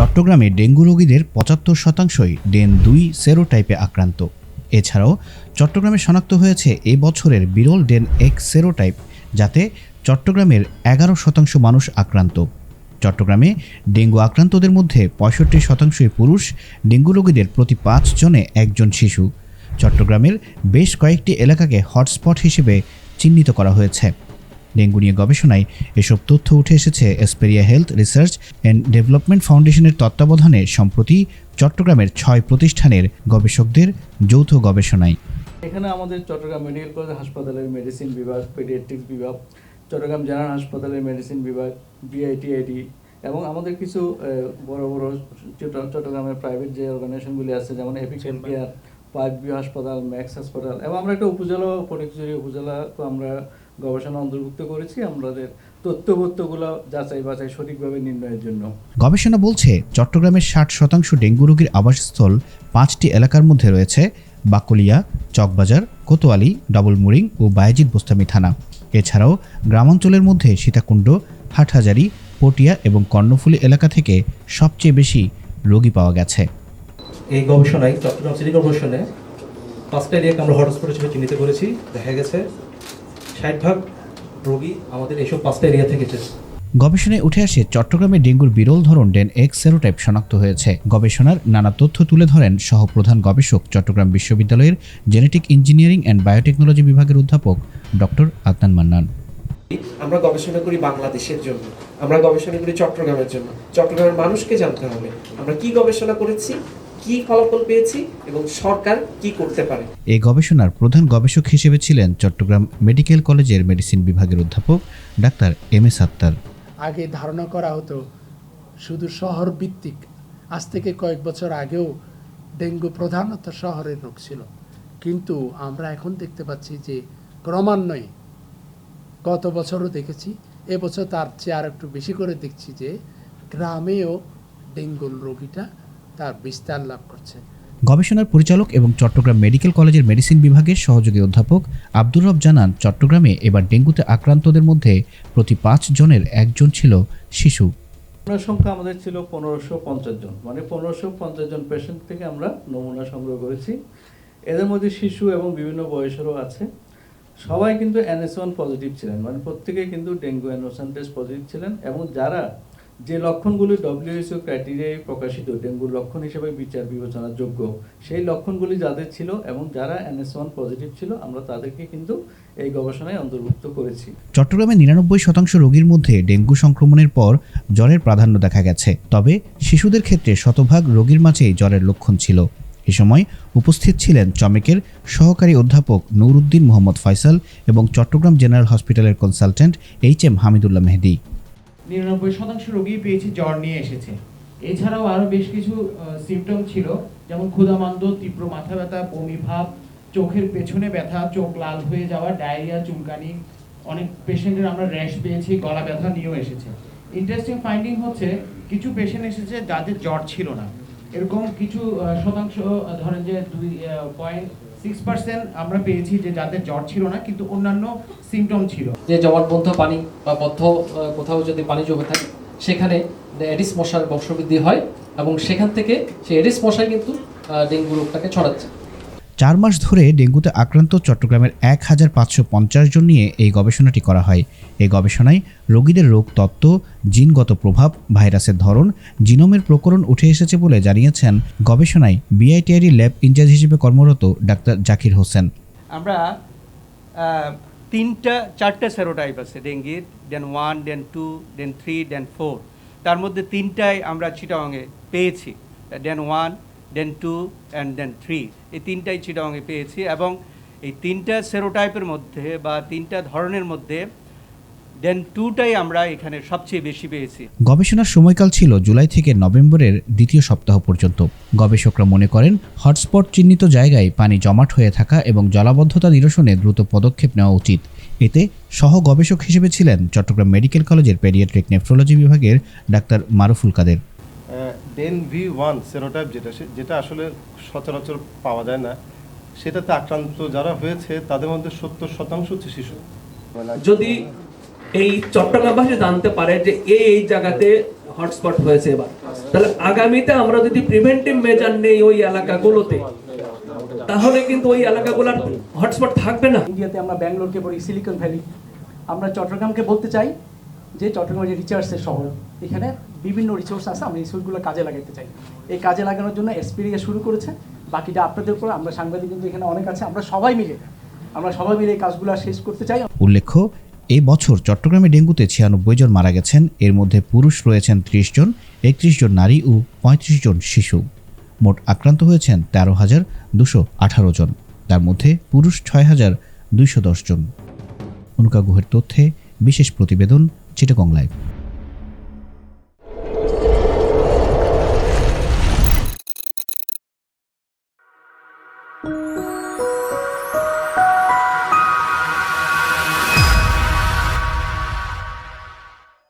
চট্টগ্রামে ডেঙ্গু রোগীদের পঁচাত্তর শতাংশই ডেন দুই সেরোটাইপে আক্রান্ত। এছাড়াও চট্টগ্রামে শনাক্ত হয়েছে এ বছরের বিরল ডেন এক সেরোটাইপ, যাতে চট্টগ্রামের এগারো শতাংশ মানুষ আক্রান্ত। চট্টগ্রামে ডেঙ্গু আক্রান্তদের মধ্যে পঁয়ষট্টি শতাংশই পুরুষ, ডেঙ্গু রোগীদের প্রতি পাঁচ জনে একজন শিশু। চট্টগ্রামের বেশ কয়েকটি এলাকাকে হটস্পট হিসেবে চিহ্নিত করা হয়েছে। ডেঙ্গু নিয়ে গবেষণায় এসব তথ্য উঠে এসেছে Esperia health research and development ফাউন্ডেশনের তত্ত্বাবধানে সম্প্রতি চট্টগ্রামের ছয় প্রতিষ্ঠানের গবেষকদের যৌথ গবেষণায়। এখানে আমাদের চট্টগ্রাম মেডিকেল কলেজ হাসপাতালের মেডিসিন বিভাগ পেডিয়াট্রিক্স বিভাগ চট্টগ্রাম জেনারেল হাসপাতালের মেডিসিন বিভাগ বিআইটিআইডি এবং আমাদের কিছু বড় বড় চট্টগ্রামের প্রাইভেট যে অর্গানাইজেশনগুলি আছে যেমন Epic health care Park View হাসপাতাল ম্যাক্স হাসপাতাল এবং আমরা একটা উপজেলা ফটিকচুরি উপজেলাকে আমরা গবেষণা অন্তর্ভুক্ত করেছি আমাদের তথ্যপত্রগুলো যাচাই বাছাই সঠিকভাবে নির্ণয়ের জন্য। গবেষণা বলছে চট্টগ্রামের ষাট শতাংশ ডেঙ্গু রোগীর আবাসস্থল পাঁচটি এলাকার মধ্যে রয়েছে বাকলিয়া চকবাজার কোতোয়ালি ডবলমুরিং ও বায়েজিদ বোস্তামি থানা। এছাড়াও গ্রামাঞ্চলের মধ্যে সীতাকুণ্ড হাটহাজারি পটিয়া এবং কর্ণফুলী এলাকা থেকে সবচেয়ে বেশি রোগী পাওয়া গেছে। এই গবেষণায় চট্টগ্রাম সিটি কর্পোরেশনে পাঁচটা এরিয়াকে আমরা হটস্পট হিসেবে চিহ্নিত করেছি। দেখা গেছে ষাট ভাগ রোগী আমাদের এইসব পাঁচটা এরিয়া থেকে এসেছে। গবেষণায় উঠে আসে চট্টগ্রামে ডেঙ্গুর বিরল ধরন ডেন এক্স সেরোটাইপ শনাক্ত হয়েছে। গবেষণার নানা তথ্য তুলে ধরেন সহপ্রধান গবেষক চট্টগ্রাম বিশ্ববিদ্যালয়ের জেনেটিক ইঞ্জিনিয়ারিং অ্যান্ড বায়োটেকনোলজি বিভাগের অধ্যাপক ডক্টর আদনান মান্নান। আমরা গবেষণা করি বাংলাদেশের জন্য আমরা গবেষণা করি চট্টগ্রামের জন্য। চট্টগ্রামের মানুষকে জানতে হবে আমরা কি গবেষণা করেছি? কি ফলাফল পেয়েছি এবং সরকার কি করতে পারে? এই গবেষণার প্রধান গবেষক হিসেবে ছিলেন চট্টগ্রাম মেডিকেল কলেজের মেডিসিন বিভাগের অধ্যাপক ডাক্তার এম এস আত্তার আগে ধারণা করা হতো শুধু শহর ভিত্তিক। আজ থেকে কয়েক বছর আগেও ডেঙ্গু প্রধানত শহরের রোগ ছিল। কিন্তু আমরা এখন দেখতে পাচ্ছি যে ক্রমান্বয়ে গত বছরও দেখেছি এবছর তার চেয়ে আর একটু বেশি করে দেখছি যে গ্রামেও ডেঙ্গুর রোগীটা তার বিস্তার লাভ করছে। গবেষণার পরিচালক এবং চট্টগ্রাম মেডিকেল কলেজের মেডিসিন বিভাগের সহযোগী অধ্যাপক আব্দুর রব জানান চট্টগ্রামে এবার ডেঙ্গুতে আক্রান্তদের মধ্যে প্রতি পাঁচ জনের একজন ছিল শিশু। নমুনা সংখ্যা আমাদের ছিল পনেরোশো পঞ্চাশ জন। মানে পনেরোশো পঞ্চাশ জন পেশেন্ট থেকে আমরা নমুনা সংগ্রহ করেছি। এদের মধ্যে শিশু এবং বিভিন্ন বয়সেরও আছে। সবাই কিন্তু এনএস ওয়ান পজিটিভ ছিলেন। মানে প্রত্যেকেই কিন্তু ডেঙ্গু অ্যানোসান টেস্ট পজিটিভ ছিলেন এবং যারা যে লক্ষণগুলি ডব্লিউএসও ক্রাইটেরিয়ায় প্রকাশিত, ডেঙ্গুর লক্ষণ হিসেবে বিচার বিবেচনার যোগ্য, সেই লক্ষণগুলি যাদের ছিল এবং যারা এনএস ওয়ান পজিটিভ ছিল, আমরা তাদেরকে কিন্তু এই গবেষণায় অন্তর্ভুক্ত করেছি। চট্টগ্রামে নিরানব্বই শতাংশ রোগীর মধ্যে ডেঙ্গু সংক্রমণের পর জ্বরের প্রাধান্য দেখা গেছে। তবে শিশুদের ক্ষেত্রে শতভাগ রোগীর মাঝেই জ্বরের লক্ষণ ছিল। এ সময় উপস্থিত ছিলেন চমেকের সহকারী অধ্যাপক নুরুদ্দিন মোহাম্মদ ফয়সাল এবং চট্টগ্রাম জেনারেল হসপিটালের consultant H M Hamidullah Mehedi. নিরানব্বই শতাংশ রোগী পেয়েছি জ্বর নিয়ে এসেছে। এছাড়াও আরও বেশ কিছু সিমটম ছিল, যেমন ক্ষুধামান্দ তীব্র মাথা ব্যথা, বমি ভাব, চোখের পেছনে ব্যথা, চোখ লাল হয়ে যাওয়া, ডায়রিয়া, চুলকানি, অনেক পেশেন্টের আমরা র্যাশ পেয়েছি, গলা ব্যথা নিয়েও এসেছে। ইন্টারেস্টিং ফাইন্ডিং হচ্ছে, কিছু পেশেন্ট এসেছে যাদের জ্বর ছিল না। এরকম কিছু শতাংশ, ধরেন যে দুই পয়েন্ট সিক্স পার্সেন্ট আমরা পেয়েছি যে যাদের জ্বর ছিল না, কিন্তু অন্যান্য সিমটম ছিল। যে জমাটবদ্ধ পানি বা বদ্ধ কোথাও যদি পানি জমে থাকে, সেখানে এডিস মশার বংশবৃদ্ধি হয় এবং সেখান থেকে সেই এডিস মশাই কিন্তু ডেঙ্গু রোগটাকে ছড়াচ্ছে। চার মাস ধরে ডেঙ্গুতে আক্রান্ত চট্টগ্রামের এক হাজার পাঁচশো পঞ্চাশ জন নিয়ে এই গবেষণাটি করা হয়। এই গবেষণায় রোগীদের রোগ তত্ত্ব, জিনগত প্রভাব, ভাইরাসের ধরন, জিনোমের প্রকরণ উঠে এসেছে বলে জানিয়েছেন গবেষণায় বিআইটিআইডি ল্যাব ইনচার্জ হিসেবে কর্মরত ডাক্তার জাকির হোসেন। আমরা তিনটা, চারটা সেরোটাইপ আছে, ডেঙ্গির DEN one DEN two DEN three DEN four তার মধ্যে তিনটাই আমরা চিটাংয়ে পেয়েছি। DEN one DEN two and DEN three এই তিনটাই চিটাংয়ে পেয়েছি এবং এই তিনটা সেরোটাইপের মধ্যে বা তিনটা ধরনের মধ্যে দেন টুটাই আমরা এখানে সবচেয়ে বেশি পেয়েছি। গবেষণার সময়কাল ছিল জুলাই থেকে নভেম্বরের দ্বিতীয় সপ্তাহ পর্যন্ত। গবেষকরা মনে করেন, হটস্পট চিহ্নিত জায়গায় পানি জমাট হয়ে থাকা এবং জলাবদ্ধতা নিরসনে দ্রুত পদক্ষেপ নেওয়া উচিত। এতে সহ গবেষক হিসেবে ছিলেন চট্টগ্রাম মেডিকেল কলেজের পেডিয়াট্রিক নেফ্রোলজি বিভাগের doctor Maruful Kader. DEN V one serotype যেটা যেটা আসলে সচরাচর পাওয়া যায় না সেটাতে আক্রান্ত যারা হয়েছে তাদের মধ্যে সত্তর শতাংশ হচ্ছে শিশু। যদি এই চট্টগ্রামবাসী জানতে পারে যে এই এই জায়গাতে হটস্পট হয়েছে এবার তাহলে আগামীতে আমরা যদি প্রিভেন্টিভ মেজার নেই ওই এলাকাগুলোতে তাহলে কিন্তু ওই এলাকাগুলোর হটস্পট থাকবে না। ইন্ডিয়াতে আমরা ব্যাঙ্গালোরকে বলি সিলিকন ভ্যালি। আমরা চট্টগ্রামকে বলতে চাই যে চট্টগ্রাম যে রিসার্চের শহর এখানে বিভিন্ন রিসোর্স আছে আমরা রিসোর্সগুলো কাজে লাগাতে চাই। এই কাজে লাগানোর জন্য এসপিরিয়া শুরু করেছে, বাকিটা আপনাদের উপর, আমরা সাংবাদিক কিন্তু এখানে অনেক আছে, আমরা সবাই মিলে, আমরা সবাই মিলে এই কাজগুলো শেষ করতে চাই। উল্লেখ্য, এই বছর চট্টগ্রামে ডেঙ্গুতে ছিয়ানব্বই জন মারা গেছেন, এর মধ্যে পুরুষ রয়েছেন ত্রিশ জন, একত্রিশ জন নারী ও পঁয়ত্রিশ জন শিশু। মোট আক্রান্ত হয়েছেন তেরো হাজার দুশো আঠারো জন, তার মধ্যে পুরুষ ছয় হাজার দুইশো দশ জন। অনুকা গুহের তথ্যে বিশেষ প্রতিবেদন চিটাগং লাইভ।